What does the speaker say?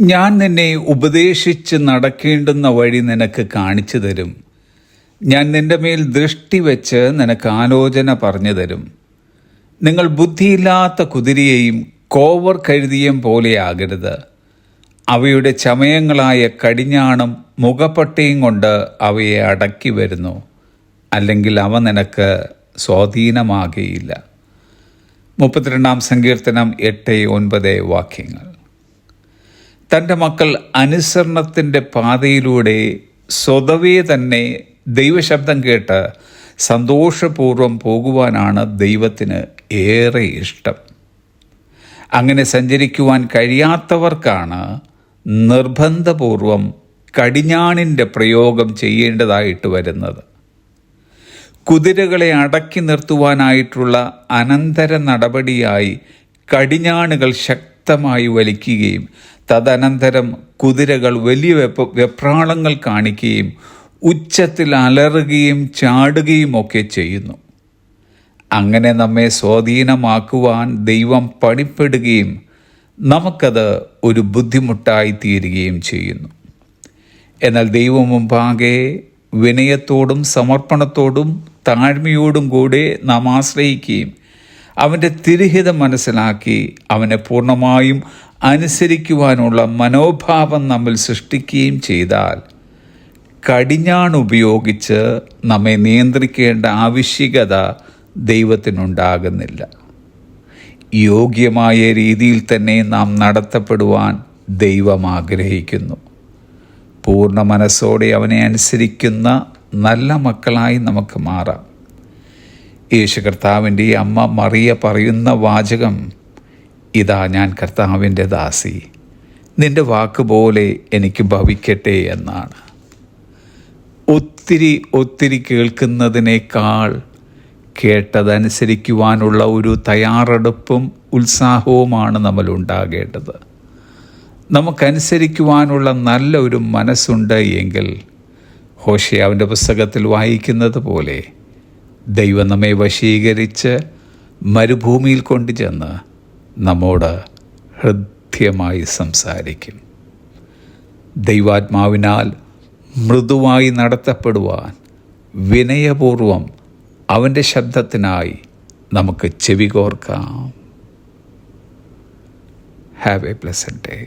ഞാൻ നിന്നെ ഉപദേശിച്ച് നടക്കേണ്ടുന്ന വഴി നിനക്ക് കാണിച്ചു തരും. ഞാൻ നിന്റെ മേൽ ദൃഷ്ടി വെച്ച് നിനക്ക് ആലോചന പറഞ്ഞു തരും. നിങ്ങൾ ബുദ്ധിയില്ലാത്ത കുതിരയെയും കോവർ കഴുതിയും പോലെയാകരുത് അവയുടെ ചമയങ്ങളായ കടിഞ്ഞാണും മുഖപ്പട്ടയും കൊണ്ട് അവയെ അടക്കി വരുന്നു. അല്ലെങ്കിൽ അവ നിനക്ക് സ്വാധീനമാകുകയില്ല മുപ്പത്തിരണ്ടാം സങ്കീർത്തനം എട്ട് ഒൻപത് വാക്യങ്ങൾ. തന്റെ മക്കൾ അനുസരണത്തിന്റെ പാതയിലൂടെ സ്വതവേ തന്നെ ദൈവശബ്ദം കേട്ട് സന്തോഷപൂർവം പോകുവാനാണ് ദൈവത്തിന് ഏറെ ഇഷ്ടം. അങ്ങനെ സഞ്ചരിക്കുവാൻ കഴിയാത്തവർക്കാണ് നിർബന്ധപൂർവം കടിഞ്ഞാണിന്റെ പ്രയോഗം ചെയ്യേണ്ടതായിട്ട് വരുന്നത്. കുതിരകളെ അടക്കി നിർത്തുവാനായിട്ടുള്ള അനന്തര നടപടിയായി കടിഞ്ഞാണുകൾ ശക്തമായി വലിക്കുകയും തദനന്തരം കുതിരകൾ വലിയ വെപ്പ വെപ്രാളങ്ങൾ കാണിക്കുകയും ഉച്ചത്തിൽ അലറുകയും ചാടുകയും ഒക്കെ ചെയ്യുന്നു. അങ്ങനെ നമ്മെ സ്വാധീനമാക്കുവാൻ ദൈവം പണിപ്പെടുകയും നമുക്കത് ഒരു ബുദ്ധിമുട്ടായി തീരുകയും ചെയ്യുന്നു. എന്നാൽ ദൈവം മുമ്പാകെ വിനയത്തോടും സമർപ്പണത്തോടും താഴ്മയോടും കൂടെ നാം ആശ്രയിക്കുകയും അവന്റെ തിരുഹിതം മനസ്സിലാക്കി അവനെ പൂർണമായും അനുസരിക്കുവാനുള്ള മനോഭാവം നമ്മൾ സൃഷ്ടിക്കുകയും ചെയ്താൽ കടിഞ്ഞാണുപയോഗിച്ച് നമ്മെ നിയന്ത്രിക്കേണ്ട ആവശ്യകത ദൈവത്തിനുണ്ടാകുന്നില്ല. യോഗ്യമായ രീതിയിൽ തന്നെ നാം നടത്തപ്പെടുവാൻ ദൈവം ആഗ്രഹിക്കുന്നു. പൂർണ മനസ്സോടെ അവനെ അനുസരിക്കുന്ന നല്ല മക്കളായി നമുക്ക് മാറാം. യേശു കർത്താവിന്റെ ഈ അമ്മ മറിയ പറയുന്ന വാചകം ഇതാ ഞാൻ കർത്താവിന്റെ ദാസി നിന്റെ വാക്കുപോലെ എനിക്ക് ഭവിക്കട്ടെ എന്നാണ്. ഒത്തിരി ഒത്തിരി കേൾക്കുന്നതിനേക്കാൾ കേട്ടതനുസരിക്കുവാനുള്ള ഒരു തയ്യാറെടുപ്പും ഉത്സാഹവുമാണ് നമ്മൾ ഉണ്ടാകേണ്ടത്. നമുക്കനുസരിക്കുവാനുള്ള നല്ല ഒരു മനസ്സുണ്ട് എങ്കിൽ ഹോഷയാവിന്റെ പുസ്തകത്തിൽ വായിക്കുന്നത് പോലെ ദൈവം നമ്മെ വശീകരിച്ച് മരുഭൂമിയിൽ കൊണ്ടുചെന്ന് നമ്മോട് ഹൃദ്യമായി സംസാരിക്കും. ദൈവാത്മാവിനാൽ മൃദുവായി നടത്തപ്പെടുവാൻ വിനയപൂർവം അവന്റെ ശബ്ദത്തിനായി നമുക്ക് ചെവി കോർക്കാം. Have a pleasant day